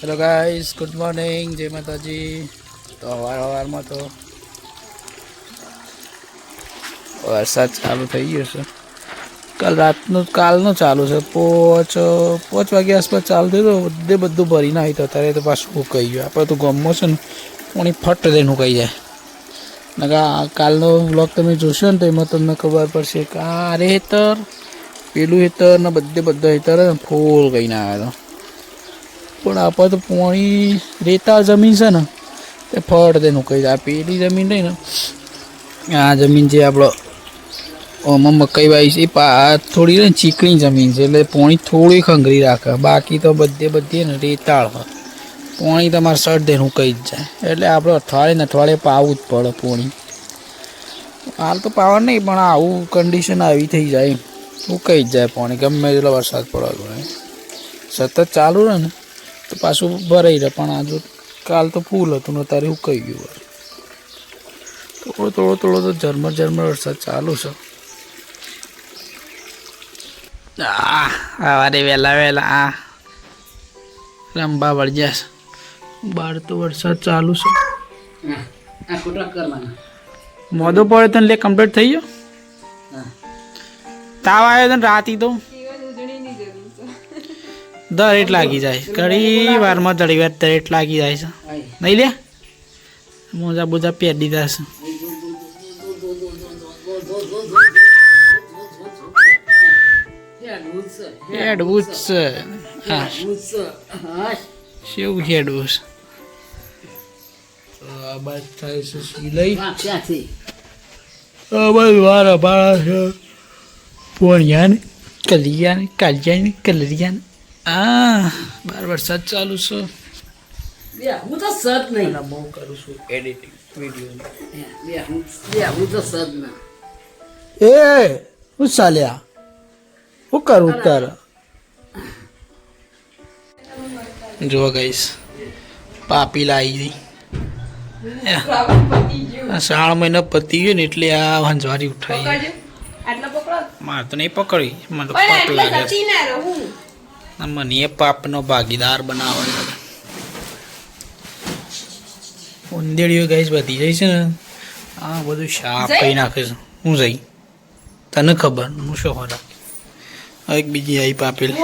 Hello guys good morning જય માતાજી તો સવાર સવારમાં તો વરસાદ ચાલુ થઈ ગયો છે. કાલ રાતનું, કાલનું ચાલુ છે. પોચ, પાંચ વાગ્યા આસપાસ ચાલુ થયું તો બધે બધું ભરી ના તો અત્યારે તો પાછું સુકાઈ ગયું. આપણે તો ગમો છે ને, પાણી ફટ દઈને સુકાઈ જાય. નકા કાલનો બ્લોગ તમે જોશો ને તો એમાં તમને ખબર પડશે કે આ રે હેતર, પેલું હેતર ને બધે બધા હેતર ફૂલ કહીને આવ્યા હતા. પણ આપણે તો પાણી રેતા જમીન છે ને તે ફળ તેનું કહી જાય પેલી જમીન રહી ને. આ જમીન જે આપણો આમાં મકાઈ વાવી છે, એ થોડી ને ચીકણી જમીન છે, એટલે પાણી થોડી ખંગરી રાખે. બાકી તો બધે બધે ને રેતાળ હોય. પાણી તમારે સડ દે કહી જ જાય. એટલે આપણે અઠવાડિયે ને અઠવાડિયે પાવું જ પડે પાણી. હાલ તો પાવા નહીં, પણ આવું કન્ડિશન આવી થઈ જાય ઉકાઈ જ જાય પાણી, ગમે એટલો વરસાદ પડે સતત ચાલુ રહે ને તો પાછું ભરાઈ રહે પણ આજે કાલ તો ફૂલ હતું ને અત્યારે ઉકાઈ ગયું વળી. થોડો થોડો થોડો તો ઝરમર ઝરમર વરસાદ ચાલુ છે. આ સવારે વહેલા વહેલા આ. રંબા વળજ્યા છે. બહાર તો વરસાદ ચાલુ છે. મોદો પડે તને લે કમ્પ્લીટ થઈ ગયો? તાવ આવ્યો તને રાતી તો. દરેટ લાગી જાય. ઘણી વારમાં ઘણી વાર દરેટ લાગી જાય છે. નહીં લે મોજા બોજા પહેરી દીધા છે. હેડવું જ છે. હા. શેવું હેડવું છે? તો આ બાદ થાય છે સિલાઈ. આ બાદ વારા બાળા છે. પોણિયાને કલિયાને કાલિયાને કલરિયાને. આ બાર વરસાદ ચાલુ છે. હું તો સત નહીં. બહુ કરું છું એડિટિંગ વીડિયો હું તો સત ના. એ હું ચાલ્યા હું કરું તાર? જો ગઈશ પાપી લાવી ગઈ. શ્રાવણ મહિનો પતી ગયો ને એટલે આ વંજવારી ઉઠાઈ. મારે તો નહીં પકડી મને તો પાપ લાગે. મને પાપનો ભાગીદાર બનાવે ઉંદેડીઓ ગઈશ બધી જાય છે ને. આ બધું શાપ કરી નાખે છે. હું જઈ? તને ખબર? હું શું હો એક બીજી આવી પાપેલ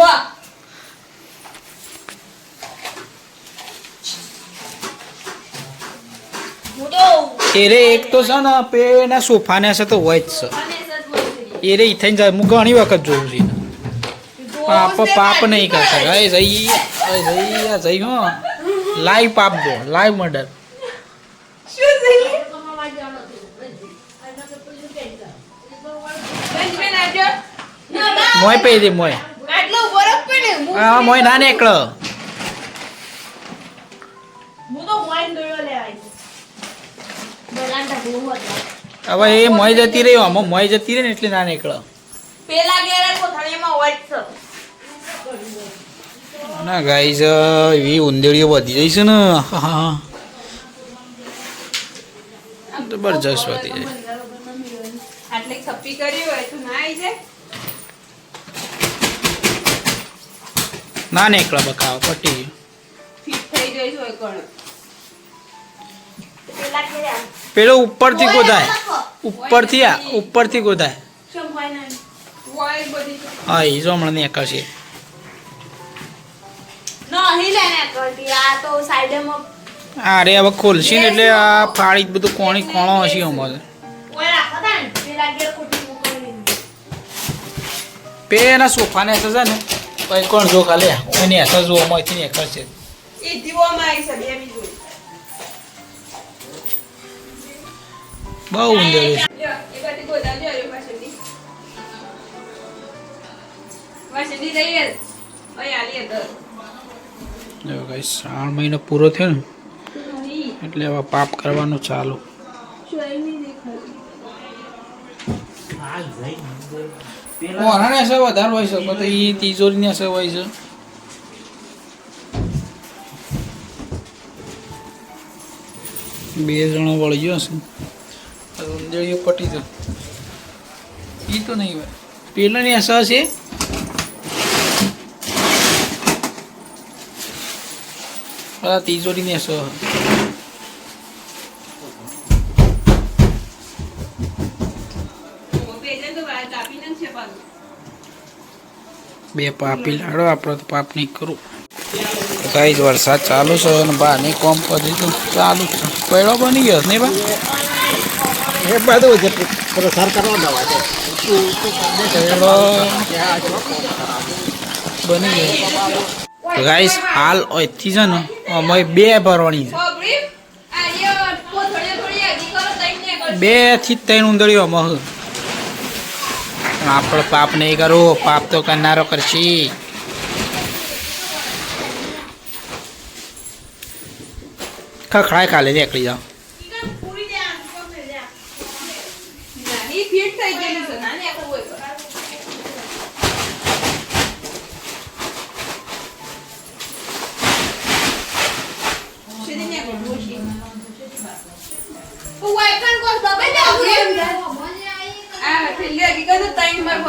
એરે એક તો છે ને પેના સોફાને છે તો હોય જ છે. એરે ઈ જાય. હું ઘણી વખત જોઉં છું. પાપ પાપ નહીં કરતા. અય જઈ અય જઈ આ જઈ હો. લાઈવ પાપ જો લાઈવ મર્ડર મોય પે દે મોય હા મોય ના નીકળો. હવે એ મોય જતી રહી આમાં મોય જતી રહી ને એટલે ના નીકળો. પેલા ઘેરે કોથળીમાં છે. ના ગાઈઝ એવી ઉંદેડીઓ વધી જાય છે ને. હા. જબરજસ્ત વધી જાય આટલી ખપ્પી કરી હોય તો ના આવી જાય. ના નીકળો બકાવ પટી. પેલા ઘેરે આમ. પેલો ઉપરથી ગોધાય. ઉપરથી આ ઉપરથી તો. હા એ જો હમણાં નીકળશે. નહીં લે ને કરતી આ રે હવે ખોલશી ને એટલે આ ફાળી બધું કોણી કોણો હશે અમારે. પેલા સોફાને હશે છે ને પછી કોણ જો ખાલી એની હશે જો એમાંથી નીકળશે એ છે બહુ છે ગોદા જો ગાઈસ શ્રાવણ મહિનો પૂરો થયો ને એટલે હવે પાપ કરવાનું ચાલુ. નહીં દેખાતું. વધારે હોય છે તો એ તિજોરીની હશે હોય છે. બે જણો વળી ગયો હશે ઊંધેડીઓ પટી જાય. એ તો નહીં હોય. પેલાની આશા છે બધા તિજોરી ને સો પાછું. બે પાપી લાડો આપણે તો પાપ નહીં કરું. કઈ જ વરસાદ ચાલુ છે અને બહાર નહીં કોમ કરી તો ચાલુ છે. પેડો બની ગયો નહીં બા? એ બધું છે પ્રસાર કરવા દવા છે પેડો બની ગયો ગાઈસ હાલ અહીંથી છે ને. અમે બે ભરવાની છે. બેથી ત્રણ ઉંદરીઓ મહ. આપણે પાપ નહીં કરો પાપ તો કરનારો કરશી. ખખડાય કાલે નીકળી જાઓ નાની ફીટ થઈ ગયેલી છે, નાની આખું હોય તો. સીધી ને કરો, ડોશી. ઓ, વાયકણ કોણ દબાઈ દે, આવું રે. આ ઠેલી હજી કહે તો ત્રણ વાર ભરવાની છે, એક નહીં ત્રણ.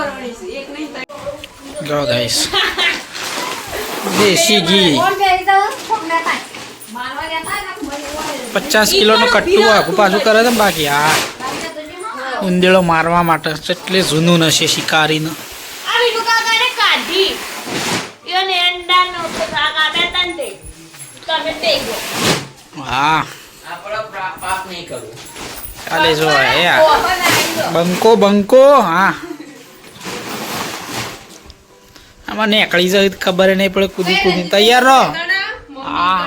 જો ગાઈસ દેશી ઘી પચાસ કિલોનું કટ્ટું આખું પાછું કરે છે ને બાકી? આ ઉંદેડો મારવા માટે એટલે જૂનું નશે શિકારીનું. હા. ચાલે જો. બંકો બંકો હા. આમાં નીકળી જાય ખબર નહીં પડે કૂદી કૂદી તૈયાર રહો. આ હા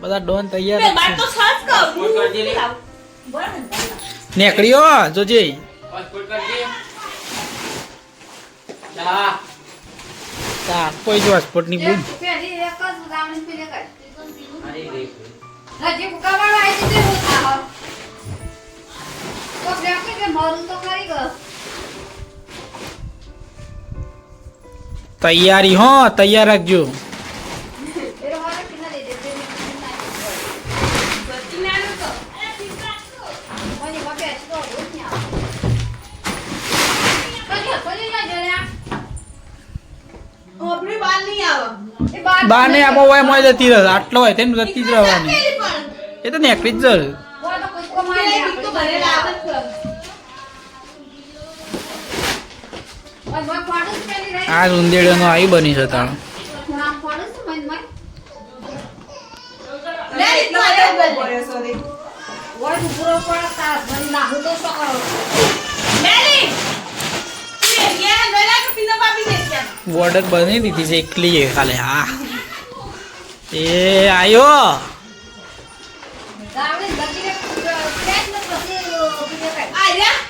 બધા ડોન તૈયાર? નીકળ્યો જોજે. કોઈ જ પાસપોર્ટની બૂમ. તૈયારી, હો, તૈયાર રાખજો. બાર નહીં આમાં હોય મોય જતી રહે, આટલો હોય તેમ જતી જ રહેવાની. એ તો નીકળી જ જશે. આ ઉંદેડો નો આવી બની છે તાણ? બોર્ડર બની દીધી છે એકલી ખાલી. હા. એ આયો આ રહ્યા. ને પણ તમે હોય કે ના કોઈ કરું કરું પડ્યો છો લાવ.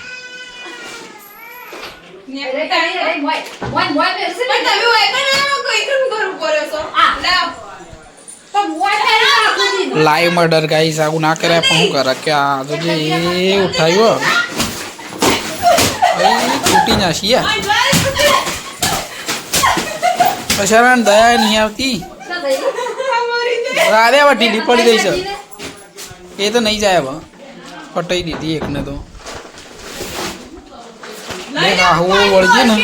લાઈવ મર્ડર ગાઈસ આવું ના કર્યા પણ શું કરે કે આ તો જે એ ઉઠાવ્યો તૂટી ના છીએ. પછાણ દયા નહીં આવતી. રાધે હવે ઢીલી પડી ગઈ છે. એ તો નહીં જાય હવે. પટાઈ દીધી એકને તો. દેખ આહુઓ વળગી ને.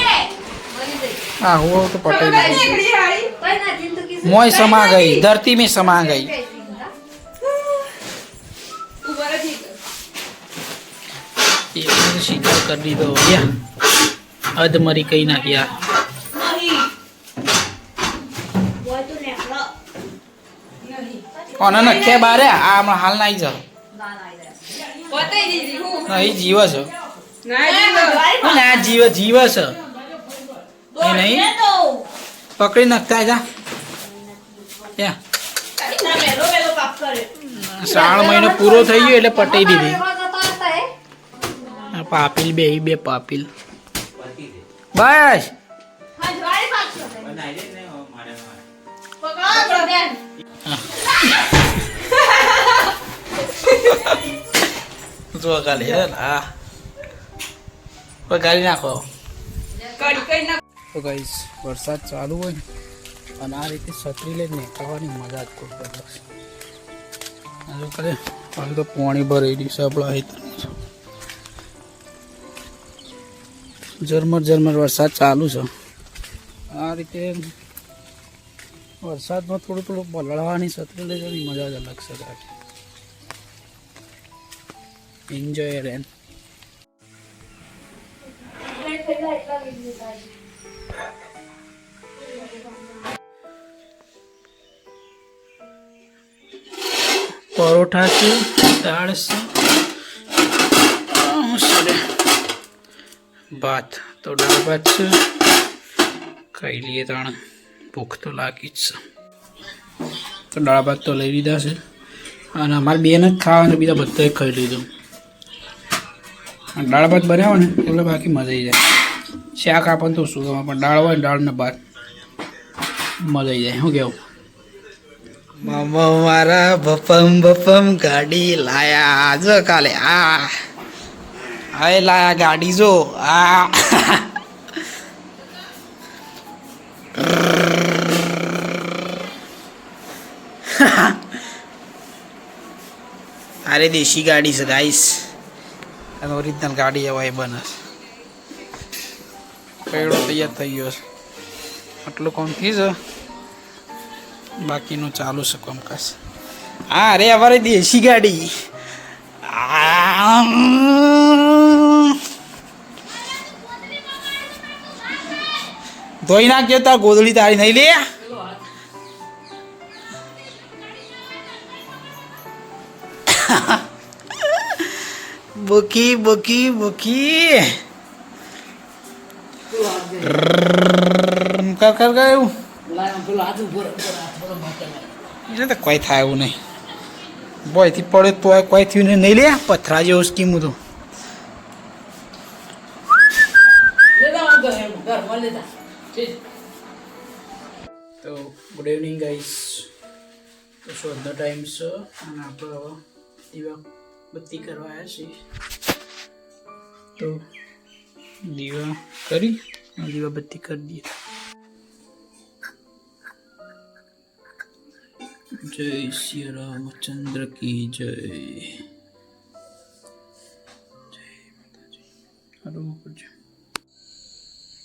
આહુઓ તો પટાઈ ખબર દીધી નીકળી હારી. મોય સમા ગઈ ધરતી મેં સમા ગઈ શિકાર કરી દીધો. યા. અધમરી કઈ નાખ્યા નહીં. કોને નખ્યા બારે? આ હમણાં હાલ નાઈ જાઓ. નહીં જીવ છે ના જીવો. ના જીવ જીવ છે. એ નહીં. પકડી નખતા જા. શ્રાવણ મહિનો પૂરો થઈ ગયો એટલે પટાઈ દીધી. પાપીલ બે બે પાપીલ. બસ. જો કાલે હે. ગાડી નાખો. તો ગાઈસ વરસાદ ચાલુ હોય ને અને આ રીતે છત્રી લઈને નીકળવાની મજા જ કોઈ અલગ છે આ કરે હાલ તો પાણી ભરાઈ રહ્યું છે આપણા હેતરમાં ઝરમર ઝરમર વરસાદ ચાલુ છે. આ રીતે વરસાદમાં થોડું થોડું પલળવાની છત્રી લઈ જવાની મજા જ અલગ છે એન્જોય રેન પરોઠા છે, દાળ છે. ભાત તો દાળ ભાત છે. ખાઈ લઈએ તાણ. ભૂખ તો લાગી જ છે. તો દાળ ભાત તો લઈ લીધા છે. અને અમારે બેન જ ખાવાનું, બીજા બધાએ ખાઈ લીધું. દાળ ભાત બનાવો ને, એટલે બાકી મજા આવી જાય. શાક આપણને તો શું ગમે પણ દાળ હોય ને દાળ ને ભાત, મજા આવી જાય. શું કેવું? મામા મારા બપમ બપમ ગાડી લાયા જો કાલે આ આય લાયા ગાડી જો આ અરે દેશી ગાડી છે ગાઈસ અને ઓરિજિનલ ગાડી એવા બને પેડો તૈયાર થઈ ગયો છે આટલું કોમ થઈ છે બાકીનું ચાલુ છે કામકાજ હા અરે અમારી દેશી ગાડી. ધોઈ નાખ્યો તાર ગોદળી તારી નહીં લે બુકી બુકી બુકી કર કર કર એવું એટલે તો કોઈ થાય એવું નહીં. બોયથી પડે તો કોઈ થયું નહીં. નહીં લે પથરા જેવું સ્કીમ હતું. તો ગુડ ઇવનિંગ ગાઈસ તો શોધનો ટાઈમ છે. અને આપણે હવે દીવા બત્તી કરવા આવ્યા છીએ. તો દીવા કરી દીવા બત્તી કરી દઈએ જય શ્રી રામચંદ્ર કી જય જય માતાજી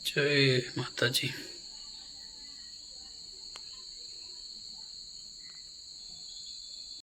જય માતાજી